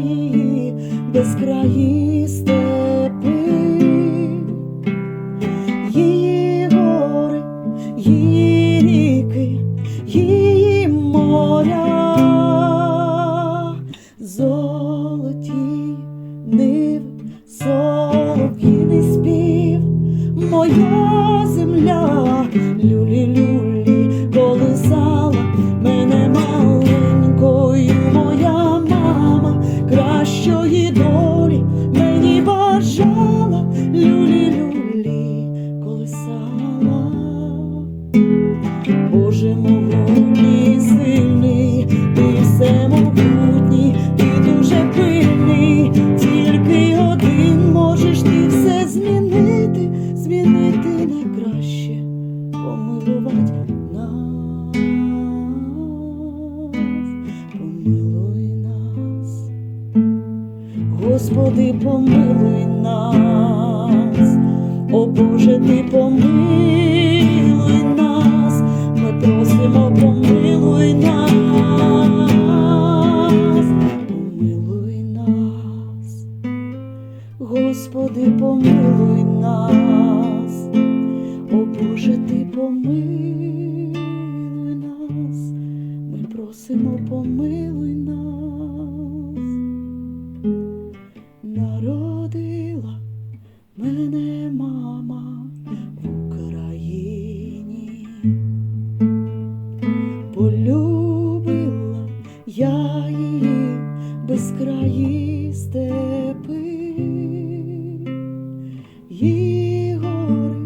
її безкраї степи, її гори, її ріки, її моря, золоті ниви, солов'їний спів, моя земля, Господи, помилуй нас, о Боже, ти помилуй нас, ми просимо, помилуй нас, помилуй нас, Господи, помилуй нас, о Боже, ти помилуй нас, ми просимо, помилуй нас. Мене мама в Україні, полюбила. Я її безкраї степи, її гори,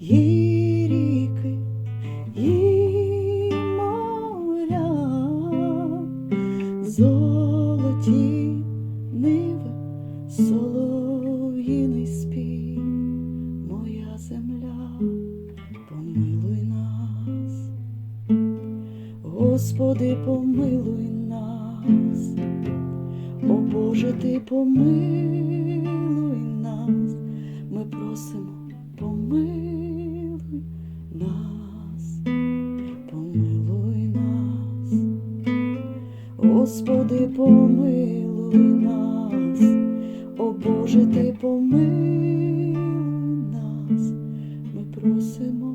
її ріки, її моря, золоті ниви, солов'їний Господи, помилуй нас, о Боже, ти помилуй нас, ми просимо, помилуй нас, помилуй нас, Господи, помилуй нас, о Боже, ти помилуй нас, ми просимо.